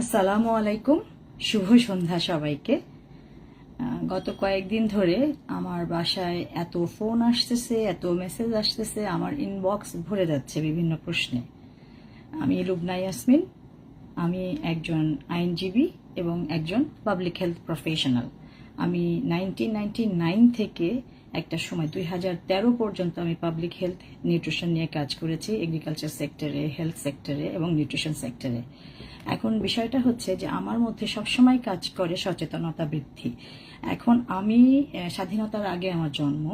আসসালামু আলাইকুম। শুভ সন্ধ্যা সবাইকে। গত কয়েকদিন ধরে আমার বাসায় এত ফোন আসতেছে, এত মেসেজ আসতেছে, আমার ইনবক্স ভরে যাচ্ছে বিভিন্ন প্রশ্নে। আমি লুবনা ইয়াসমিন, আমি একজন আইনজীবী এবং একজন পাবলিক হেলথ প্রফেশনাল আমি নাইনটিন নাইন থেকে একটা সময় দুই হাজার তেরো পর্যন্ত আমি পাবলিক হেলথ নিউট্রিশন নিয়ে কাজ করেছি এগ্রিকালচার সেক্টরে হেলথ সেক্টরে এবং নিউট্রিশন সেক্টরে এখন বিষয়টা হচ্ছে যে আমার মধ্যে সবসময় কাজ করে সচেতনতা বৃদ্ধি। এখন আমি স্বাধীনতার আগে আমার জন্ম,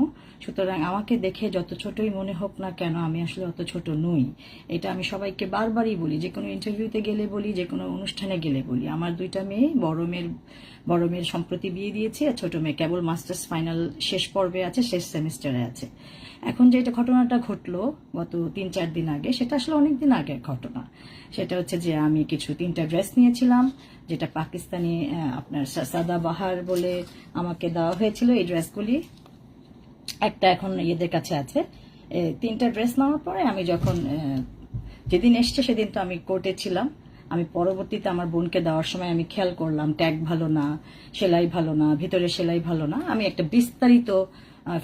সুতরাং আমাকে দেখে যত ছোটই মনে হোক না কেন আমি আসলে অত ছোট নই। এটা আমি সবাইকে বারবারই বলি, যে কোনো ইন্টারভিউতে গেলে বলি, যে কোনো অনুষ্ঠানে গেলে বলি। আমার দুইটা মেয়ে, বড় মেয়ের বড় মেয়ের সম্প্রতি বিয়ে দিয়েছি আর ছোট মেয়ে। কেবল মাস্টার্স ফাইনাল শেষ পর্বে আছে, শেষ সেমিস্টারে আছে। এখন যেটা ঘটনাটা ঘটলো গত তিন, চার দিন আগে, সেটা আসলে অনেক দিন আগের ঘটনা। সেটা হচ্ছে যে আমি কিছু তিনটা ড্রেস নিয়েছিলাম, যেটা পাকিস্তানি আপনার সাদা বাহার বলে আমাকে দেওয়া হয়েছিল এই ড্রেসগুলি। একটা এখন এদের কাছে আছে। তিনটা ড্রেস নেওয়ার পরে আমি যখন যেদিন এসছে সেদিন তো আমি কোর্টে ছিলাম। আমি পরবর্তীতে আমার বোনকে দেওয়ার সময় আমি খেয়াল করলাম, ট্যাগ ভালো না, সেলাই ভালো না, ভিতরে সেলাই ভালো না। আমি একটা বিস্তারিত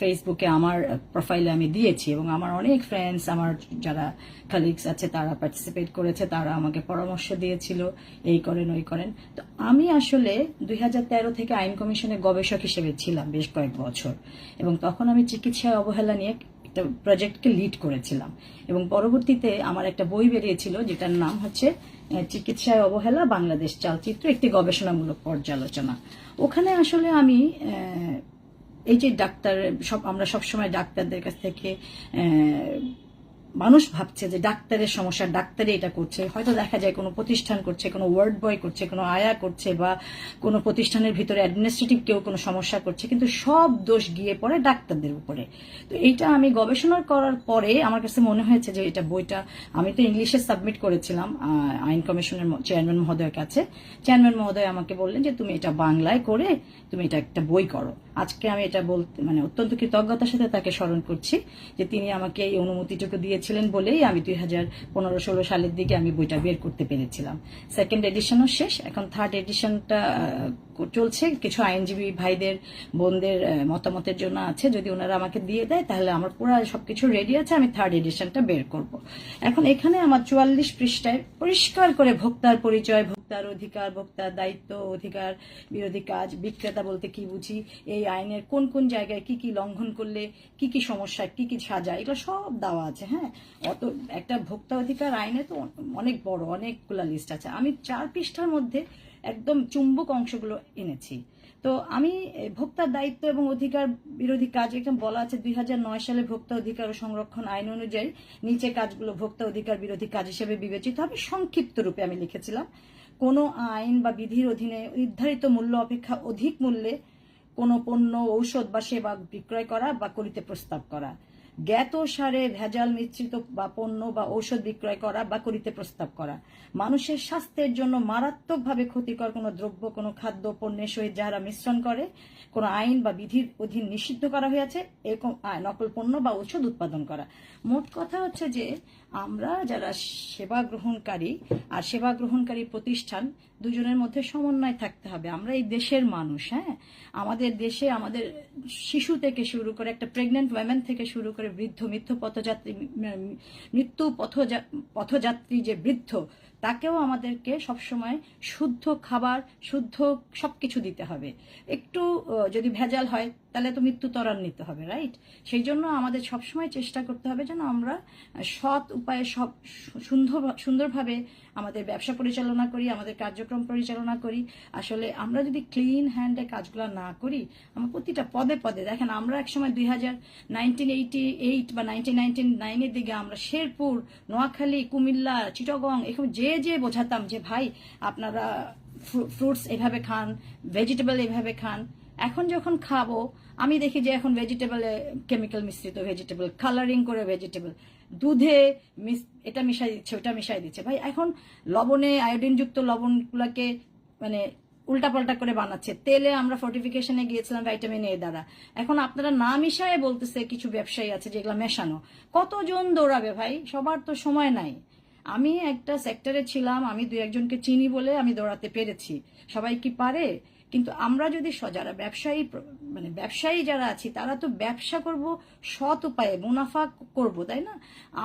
ফেসবুকে আমার প্রোফাইলে আমি দিয়েছি এবং আমার অনেক ফ্রেন্ডস আমার যারা কালিগস আছে, তারা পার্টিসিপেট করেছে, তারা আমাকে পরামর্শ দিয়েছিল, এই করেন, ওই করেন। তো আমি আসলে দুই হাজার তেরো থেকে আইন কমিশনের গবেষক হিসেবে ছিলাম বেশ কয়েক বছর এবং তখন আমি চিকিৎসায় অবহেলা নিয়ে একটা প্রজেক্টকে লিড করেছিলাম এবং পরবর্তীতে আমার একটা বই বেরিয়েছিল যেটার নাম হচ্ছে চিকিৎসায় অবহেলা বাংলাদেশ চালচিত্র একটি গবেষণামূলক পর্যালোচনা। ওখানে আসলে আমি এই যে ডাক্তার, সব আমরা সবসময় ডাক্তারদের কাছ থেকে মানুষ ভাবছে যে ডাক্তারের সমস্যা ডাক্তারে এটা করছে। হয়তো দেখা যায় কোনো প্রতিষ্ঠান করছে, কোনো ওয়ার্ড বয় করছে, কোনো আয়া করছে বা কোনো প্রতিষ্ঠানের ভিতরে অ্যাডমিনিস্ট্রেটিভ কেউ কোনো সমস্যা করছে, কিন্তু সব দোষ গিয়ে পড়ে ডাক্তারদের উপরে। তো এইটা আমি গবেষণা করার পরে আমার কাছে মনে হয়েছে যে এটা বইটা আমি তো ইংলিশে সাবমিট করেছিলাম আইন কমিশনের চেয়ারম্যান মহোদয়ের কাছে। চেয়ারম্যান মহোদয় আমাকে বললেন যে, তুমি এটা বাংলায় করে, তুমি এটা একটা বই করো। আজকে আমি এটা বলতে মানে অত্যন্ত কৃতজ্ঞতার সাথে তাকে স্মরণ করছি যে তিনি আমাকে এই অনুমতিটুকু দিয়েছিলেন বলেই আমি দুই হাজার পনেরো ষোলো সালের দিকে আমি বইটা বের করতে পেরেছিলাম। সেকেন্ড এডিশনও শেষ, এখন থার্ড এডিশনটা চলছে। কিছু আইনজীবী ভাইদের, বোনদের মতামতের জন্য আছে। যদি ওনারা আমাকে দিয়ে দেয়, তাহলে আমার পুরো সবকিছু রেডি আছে, আমি থার্ড এডিশনটা বের করব। এখন এখানে আমার চুয়াল্লিশ পৃষ্ঠায় পরিষ্কার করে ভোক্তার পরিচয় ভোক্তার অধিকার, ভোক্তার দায়িত্ব, অধিকার, বিরোধী কাজ, বিক্রেতা বলতে কি বুঝি, এই আইনের কোন কোন জায়গায় কি কি লঙ্ঘন করলে কি কি সমস্যা, কি কি সাজা, এগুলো সব দেওয়া আছে হ্যাঁ? অত একটা ভোক্তা অধিকার আইনে তো অনেক বড়, অনেকগুলা লিস্ট আছে। আমি চার পৃষ্ঠার মধ্যে একদম চুম্বক অংশগুলো এনেছি। তো আমি ভোক্তার দায়িত্ব এবং অধিকার, বিরোধী কাজ, এখানে বলা আছে দুই হাজার নয় সালে ভোক্তা অধিকার ও সংরক্ষণ আইন অনুযায়ী নিচে কাজগুলো ভোক্তা অধিকার, বিরোধী কাজ হিসেবে বিবেচিত হবে। সংক্ষিপ্ত রূপে আমি লিখেছিলাম। কোনো আইন বা বিধির অধীনে নির্ধারিত মূল্য অপেক্ষা অধিক মূল্যে কোনো পণ্য, ঔষধ বা সেবা বিক্রয় করা বা করিতে প্রস্তাব করা। জ্ঞাত সারে ভেজাল মিশ্রিত বা পণ্য বা ঔষধ বিক্রয় করা বা করিতে প্রস্তাব করা। মানুষের স্বাস্থ্যের জন্য মারাত্মকভাবে ক্ষতিকর কোনো দ্রব্য, কোনো খাদ্য পণ্যের সহিত যারা মিশ্রণ করে, কোনো আইন বা বিধির অধীন নিষিদ্ধ করা হয়েছে এরকম নকল পণ্য বা ঔষধ উৎপাদন করা। মোট কথা হচ্ছে যে, আমরা যারা সেবা গ্রহণকারী আর সেবা গ্রহণকারী প্রতিষ্ঠান, দুজনের মধ্যে সমন্বয় থাকতে হবে। আমরা এই দেশের মানুষ হ্যাঁ? আমাদের দেশে আমাদের শিশু থেকে শুরু করে একটা প্রেগনেন্ট ওয়েমেন থেকে শুরু করে বৃদ্ধ, মৃত্যু পথযাত্রী মৃত্যু পথযা- পথযাত্রী যে বৃদ্ধ, তাকেও আমাদেরকে সবসময় শুদ্ধ খাবার, শুদ্ধ সবকিছু দিতে হবে। একটু যদি ভেজাল হয় তাহলে তো মৃত্যু ত্বরান্বিত হবে রাইট সেই জন্য আমাদের সবসময় চেষ্টা করতে হবে যেন আমরা সৎ উপায়ে সব সুন্দর, সুন্দরভাবে আমাদের ব্যবসা পরিচালনা করি, আমাদের কার্যক্রম পরিচালনা করি। আসলে আমরা যদি ক্লিন হ্যান্ডে কাজগুলো না করি, আমরা প্রতিটা পদে পদে, দেখেন আমরা একসময় দুই হাজার নাইনটিন এইটি এইট বা নাইনটিন নাইনটিন নাইনের দিকে আমরা শেরপুর, নোয়াখালী, কুমিল্লা, চিটগং, এরকম যে যে বোঝাতাম যে ভাই আপনারা ফ্রুটস এভাবে খান, ভেজিটেবল এভাবে খান এখন যখন খাব, আমি দেখি যে এখন ভেজিটেবলে কেমিক্যাল মিশ্রিত ভেজিটেবল কালারিং করে ভেজিটেবল দুধে মিস এটা মিশাই দিচ্ছে, ওটা মিশাই দিচ্ছে। ভাই, এখন লবণে আয়োডিনযুক্ত লবণগুলোকে মানে উল্টাপাল্টা করে বানাচ্ছে। তেলে আমরা ফর্টিফিকেশনে গিয়েছিলাম ভাইটামিন এ দ্বারা। এখন আপনারা না মিশায়ে বলতেছে কিছু ব্যবসায়ী আছে যেগুলো মেশানো। কতজন দৌড়াবে ভাই? সবার তো সময় নাই। আমি একটা সেক্টরে ছিলাম, আমি দু একজনকে চিনি বলে আমি দৌড়াতে পেরেছি। সবাই কি পারে? কিন্তু আমরা যদি যারা ব্যবসায়ী মানে ব্যবসায়ী যারা আছি, তারা তো ব্যবসা করব সৎ উপায়ে, মুনাফা করব, তাই না?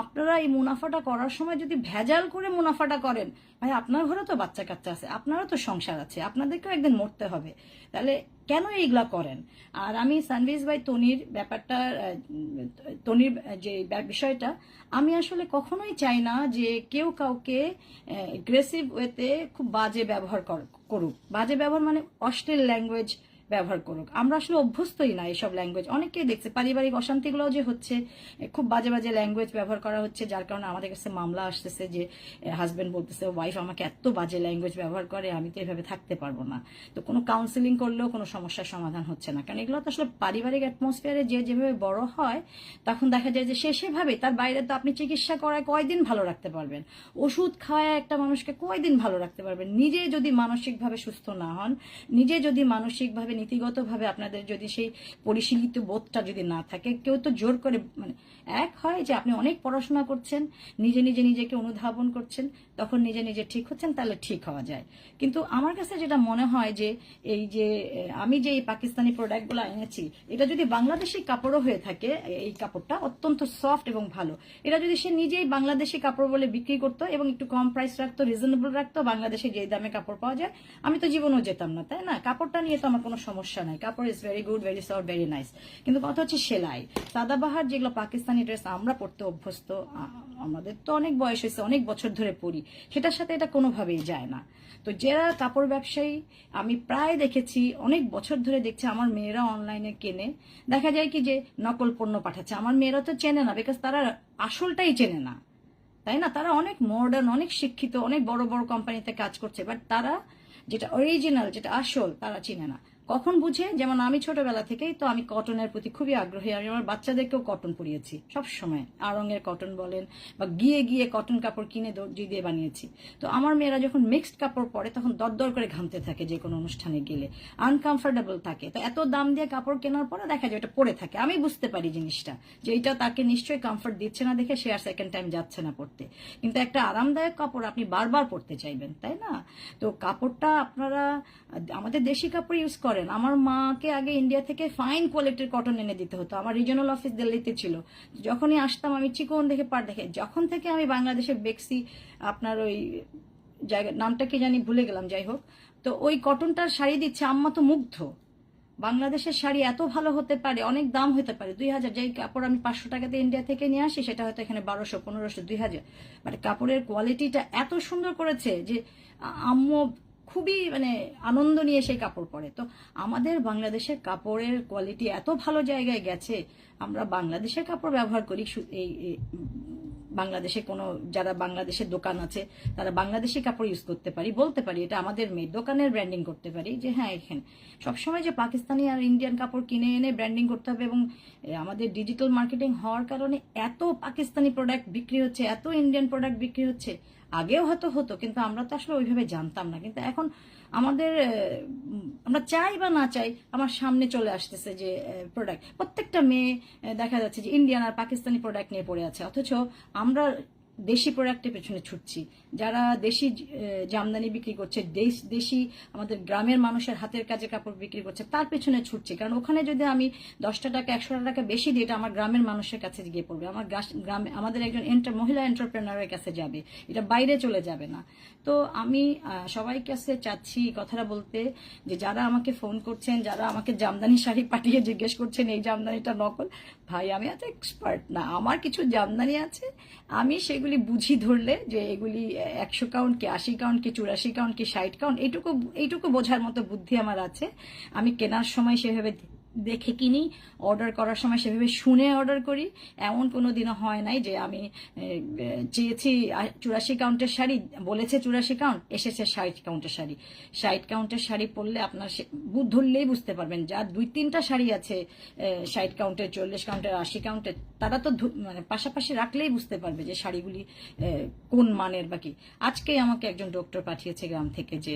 আপনারা এই মুনাফাটা করার সময় যদি ভেজাল করে মুনাফাটা করেন, ভাই আপনার ঘরে তো বাচ্চা কাচ্চা আছে, আপনারও তো সংসার আছে, আপনাদেরকেও একদিন মরতে হবে। তাহলে কেন এইগুলা করেন? আর আমি সানভিজ ভাই, তনির ব্যাপারটা তনির যে বিষয়টা, আমি আসলে কখনোই চাই না যে কেউ কাউকে এগ্রেসিভ ওয়েতে খুব বাজে ব্যবহার কর- করুক। বাজে ব্যবহার মানে অশ্লীল ল্যাঙ্গুয়েজ ব্যবহার করুক। আমরা আসলে অভ্যস্তই না এইসব ল্যাঙ্গুয়েজ অনেকেই দেখছে পারিবারিক অশান্তিগুলোও যে হচ্ছে, খুব বাজে বাজে ল্যাঙ্গুয়েজ ব্যবহার করা হচ্ছে, যার কারণে আমাদের কাছে মামলা আসতেছে যে হাজবেন্ড বলতেছে ওয়াইফ আমাকে এত বাজে ল্যাঙ্গুয়েজ ব্যবহার করে, আমি তো এভাবে থাকতে পারব না। তো কোনো কাউন্সিলিং করলেও কোনো সমস্যার সমাধান হচ্ছে না। কারণ এগুলো তো আসলে পারিবারিক অ্যাটমসফিয়ারে যে যেভাবে বড় হয়, তখন দেখা যায় যে সে সেভাবে, তার বাইরে তো আপনি চিকিৎসা করায় কয়দিন ভালো রাখতে পারবেন। ওষুধ খাওয়ায় একটা মানুষকে কয়দিন ভালো রাখতে পারবেন? নিজে যদি মানসিকভাবে সুস্থ না হন, নিজে যদি মানসিকভাবে নীতিগতভাবে আপনাদের যদি সেই পরিশীলিত বোধটা যদি না থাকে, কেউ তো জোর করে মানে এক হয় যে আপনি অনেক পড়াশোনা করছেন, নিজে নিজে নিজেকে অনুধাবন করছেন, তখন নিজে নিজে ঠিক হচ্ছেন, তাহলে ঠিক হওয়া যায়। কিন্তু আমার কাছে যেটা মনে হয় যে এই যে, আমি যে এই পাকিস্তানি প্রোডাক্টগুলো এনেছি, এটা যদি বাংলাদেশি কাপড়ও হয়ে থাকে, এই কাপড়টা অত্যন্ত সফট এবং ভালো। এটা যদি সে নিজেই বাংলাদেশি কাপড় বলে বিক্রি করতো এবং একটু কম প্রাইস রাখতো রিজনেবল রাখতো, বাংলাদেশে যে দামে কাপড় পাওয়া যায়, আমি তো জীবনেও যেতাম না, তাই না? কাপড়টা নিয়ে তো আমার কোনো সমস্যা নাই। কাপড় is very good very soft very nice কিন্তু কথা হচ্ছে সেলাই। সাদাবাহার যেগুলো পাকিস্তানি ড্রেস আমরা পড়তে অভ্যস্ত আমাদের তো অনেক বয়স হয়েছে, অনেক বছর ধরে পড়ি সেটার সাথে এটা কোনোভাবেই যায় না। তো যারা কাপড় ব্যবসায়ী, আমি প্রায় দেখেছি, অনেক বছর ধরে দেখছি, আমার মেয়েরা অনলাইনে কেনে। দেখা যায় কি যে নকল পণ্য পাঠাচ্ছে। আমার মেয়েরা তো চেনে না বিকজ তারা আসলটাই চেনে না। তাই না? তারা অনেক মডার্ন অনেক শিক্ষিত, অনেক বড় বড় কোম্পানিতে কাজ করছে বাট তারা যেটা অরিজিনাল যেটা আসল, তারা চিনে না। কখন বুঝে? যেমন আমি ছোটবেলা থেকেই তো আমি কটনের প্রতি খুবই আগ্রহী। আমি আমার বাচ্চাদেরকেও কটন পরিয়েছি সব সময় আড়ঙের কটন বলেন বা গিয়ে গিয়ে কটন কাপড় কিনে দর্জি দিয়ে বানিয়েছি। তো আমার মেয়েরা যখন মিক্সড কাপড় পরে তখন দরদর করে ঘামতে থাকে যে কোনো অনুষ্ঠানে গেলে। আনকমফোর্টেবল থাকে। তো এত দাম দিয়ে কাপড় কেনার পরে দেখা যায় এটা পরে থাকে। আমি বুঝতে পারি জিনিসটা যে এটা তাকে নিশ্চয়ই কমফোর্ট দিচ্ছে না দেখে সে আর সেকেন্ড টাইম যাচ্ছে না পড়তে। কিন্তু একটা আরামদায়ক কাপড় আপনি বারবার পরতে চাইবেন, তাই না? তো কাপড়টা আপনারা, আমাদের দেশি কাপড় ইউজ করেন। আমার মাকে আগে ইন্ডিয়া থেকে ফাইন কোয়ালিটির কটন এনে দিতে হতো। আমার রিজনাল অফিস দিল্লিতে ছিল। যখনই আসতাম আমি চিকন দেখে পার দেখে যখন থেকে আমি বাংলাদেশে বেক্সি, আপনার ওই জায়গা নামটা কি জানি ভুলে গেলাম, যাই হোক। তো ওই কটনটার শাড়ি দিচ্ছে, আম্মা তো মুগ্ধ। বাংলাদেশের শাড়ি এত ভালো হতে পারে, অনেক দাম হতে পারে, দুই হাজার। যেই কাপড় আমি পাঁচশো টাকাতে ইন্ডিয়া থেকে নিয়ে আসি, সেটা হয়তো এখানে বারোশো, পনেরোশো, দুই হাজার। মানে কাপড়ের কোয়ালিটিটা এত সুন্দর করেছে যে আম্মু খুবই মানে আনন্দ নিয়ে সেই কাপড় পরে। তো আমাদের বাংলাদেশের কাপড়ের কোয়ালিটি এত ভালো জায়গায় গেছে, আমরা বাংলাদেশের কাপড় ব্যবহার করি এই বাংলাদেশে কোনো, যারা বাংলাদেশের দোকান আছে, তারা বাংলাদেশি কাপড় ইউজ করতে পারি, বলতে পারি, এটা আমাদের মেয়ে দোকানের ব্র্যান্ডিং করতে পারি, যে হ্যাঁ এখানে। সবসময় যে পাকিস্তানি আর ইন্ডিয়ান কাপড় কিনে এনে ব্র্যান্ডিং করতে হবে এবং আমাদের ডিজিটাল মার্কেটিং হওয়ার কারণে এত পাকিস্তানি প্রোডাক্ট বিক্রি হচ্ছে, এত ইন্ডিয়ান প্রোডাক্ট বিক্রি হচ্ছে, আগেও হয়তো হতো, কিন্তু আমরা তো আসলে ওইভাবে জানতাম না। কিন্তু এখন আমাদের আমরা চাই বা না চাই, আমার সামনে চলে আসতেছে যে প্রোডাক্ট প্রত্যেকটা মেয়ে দেখা যাচ্ছে যে ইন্ডিয়ান আর পাকিস্তানি প্রোডাক্ট নিয়ে পড়ে আছে। অথচ আমরা দেশি প্রোডাক্টের পেছনে ছুটছি। যারা দেশি জামদানি বিক্রি করছে, দেশ, দেশি আমাদের গ্রামের মানুষের হাতের কাজে কাপড় বিক্রি করছে, তার পেছনে ছুটছি। কারণ ওখানে যদি আমি দশটা টাকা, একশো টাকা বেশি দিই এটা আমার গ্রামের মানুষের কাছে গিয়ে পড়বে, আমার গ্রামে, আমাদের একজন মহিলা এন্টারপ্রেনারের কাছে যাবে, এটা বাইরে চলে যাবে না। তো আমি সবাই কাছে চাচ্ছি কথাটা বলতে যে যারা আমাকে ফোন করছেন, যারা আমাকে জামদানি শাড়ি পাঠিয়ে জিজ্ঞেস করছেন, এই জামদানিটা নকল, ভাই আমি এত এক্সপার্ট না, আমার কিছু জামদানি আছে, আমি সেগুলি বুঝি ধরলে যে এগুলি একশো কাউন্ট কি আশি কাউন্ট কি চুরাশি কাউন্ট কি ষাট কাউন্ট এইটুকু এইটুকু বোঝার মতো বুদ্ধি আমার আছে। আমি কেনার সময় সেভাবে দেখে কিনি অর্ডার করার সময় সেভাবে শুনে অর্ডার করি। এমন কোনো দিনও হয় নাই যে আমি চেয়েছি চুরাশি কাউন্টের শাড়ি, বলেছে চুরাশি কাউন্ট এসেছে ষাট কাউন্টের শাড়ি। ষাট কাউন্টের শাড়ি পরলে আপনার বু- ধরলেই বুঝতে পারবেন যার দুই তিনটা শাড়ি আছে ষাট কাউন্টের চল্লিশ কাউন্টের আশি কাউন্টের তারা তো মানে পাশাপাশি রাখলেই বুঝতে পারবে যে শাড়িগুলি কোন মানের বাকি আজকে আমাকে একজন ডক্টর পাঠিয়েছে গ্রাম থেকে যে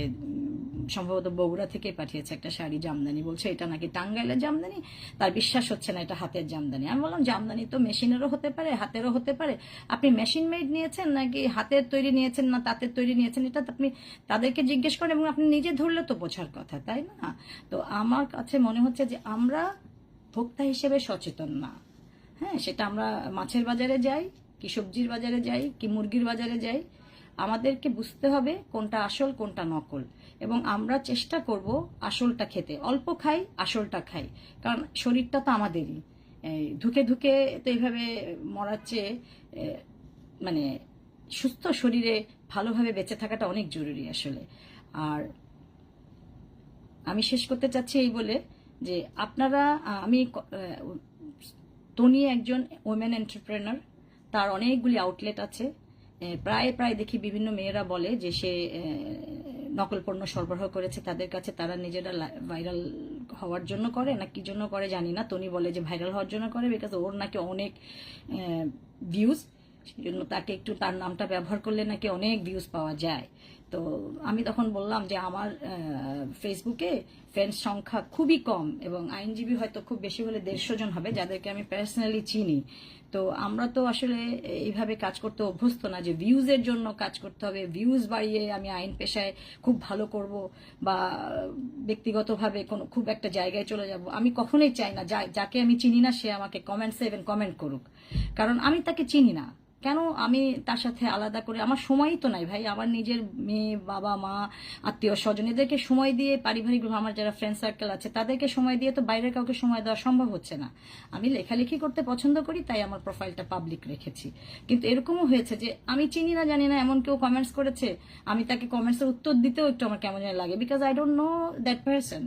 সম্ভবত বগুড়া থেকে পাঠিয়েছে একটা শাড়ি জামদানি। বলছে, এটা নাকি টাঙ্গাইলের জামদানি? তার বিশ্বাস হচ্ছে না, এটা হাতের জামদানি। আমি বললাম, জামদানি তো মেশিনেরও হতে পারে, হাতেরও হতে পারে। আপনি মেশিন মেড নিয়েছেন নাকি হাতের তৈরি নিয়েছেন না তাঁতের তৈরি নিয়েছেন? এটা আপনি তাদেরকে জিজ্ঞেস করেন এবং আপনি নিজে ধরলে তো বোঝার কথা, তাই না? তো আমার কাছে মনে হচ্ছে যে আমরা ভোক্তা হিসেবে সচেতন না। হ্যাঁ সেটা আমরা মাছের বাজারে যাই, কি সবজির বাজারে যাই, কি মুরগির বাজারে যাই আমাদেরকে বুঝতে হবে কোনটা আসল, কোনটা নকল। এবং আমরা চেষ্টা করব আসলটা খেতে। অল্প খাই, আসলটা খাই। কারণ শরীরটা তো আমাদেরই। ধুকে ধুকে তো এইভাবে মরার চেয়ে মানে সুস্থ শরীরে ভালোভাবে বেঁচে থাকাটা অনেক জরুরি আসলে। আর আমি শেষ করতে চাচ্ছি এই বলে যে আপনারা আমি তনি একজন ওমেন এন্টারপ্রেনার তার অনেকগুলি আউটলেট আছে। প্রায় প্রায় দেখি বিভিন্ন মেয়েরা বলে যে সে নকল পণ্য সরবরাহ করেছে, তাদের কাছে তারা নিজেরা ভাইরাল হওয়ার জন্য করে না কি জন্য করে জানি না। তনি বলে যে ভাইরাল হওয়ার জন্য করে বিকজ ওর নাকি অনেক ভিউজ সেই জন্য তাকে একটু তার নামটা ব্যবহার করলে নাকি অনেক ভিউজ পাওয়া যায়। তো আমি তখন বললাম যে আমার ফেসবুকে ফ্রেন্ডস সংখ্যা খুবই কম এবং আইনজীবী হয়তো খুব বেশি হলে দেড়শো জন হবে, যাদেরকে আমি পার্সোনালি চিনি। তো আমরা তো আসলে এইভাবে কাজ করতে অভ্যস্ত না যে ভিউজের জন্য কাজ করতে হবে। ভিউজ বাড়িয়ে আমি আইন পেশায় খুব ভালো করব বা ব্যক্তিগতভাবে কোনো খুব একটা জায়গায় চলে যাব। আমি কখনোই চাই না যাকে আমি চিনি না, সে আমাকে কমেন্ট সেভেন কমেন্ট করুক। কারণ আমি তাকে চিনি না। কেন আমি তার সাথে আলাদা করে? আমার সময়ই তো নাই ভাই। আমার নিজের মেয়ে বাবা, মা, আত্মীয় স্বজন, এদেরকে সময় দিয়ে পারিবারিক আমার যারা ফ্রেন্ড সার্কেল আছে, তাদেরকে সময় দিয়ে তো বাইরের কাউকে সময় দেওয়া সম্ভব হচ্ছে না। আমি লেখালেখি করতে পছন্দ করি, তাই আমার প্রোফাইলটা পাবলিক রেখেছি। কিন্তু এরকমও হয়েছে যে, আমি চিনি না, জানি না, এমন কেউ কমেন্টস করেছে, আমি তাকে কমেন্টসের উত্তর দিতেও একটু আমার কেমন যেন লাগে because I don't know that person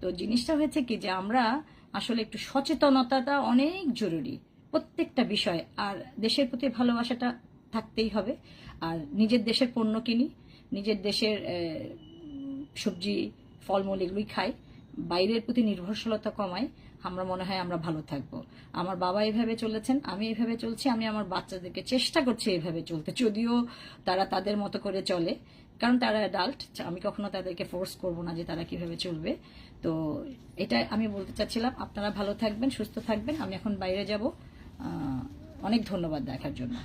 তো জিনিসটা হয়েছে কি যে, আমরা আসলে একটু সচেতনতাটা অনেক জরুরি, প্রত্যেকটা বিষয়। আর দেশের প্রতি ভালোবাসাটা থাকতেই হবে, আর নিজের দেশের পণ্য কিনি নিজের দেশের সবজি, ফলমূল এগুলোই খাই। বাইরের প্রতি নির্ভরশীলতা কমাই। আমরা মনে হয় আমরা ভালো থাকব। আমার বাবা এভাবে চলেছেন, আমি এভাবে চলছি, আমি আমার বাচ্চাদেরকে চেষ্টা করছি এভাবে চলতে। যদিও তারা তাদের মতো করে চলে, কারণ তারা অ্যাডাল্ট আমি কখনো তাদেরকে ফোর্স করব না যে তারা কীভাবে চলবে। তো এটা আমি বলতে চাচ্ছিলাম, আপনারা ভালো থাকবেন, সুস্থ থাকবেন, আমি এখন বাইরে যাব। অনেক ধন্যবাদ দেখার জন্য।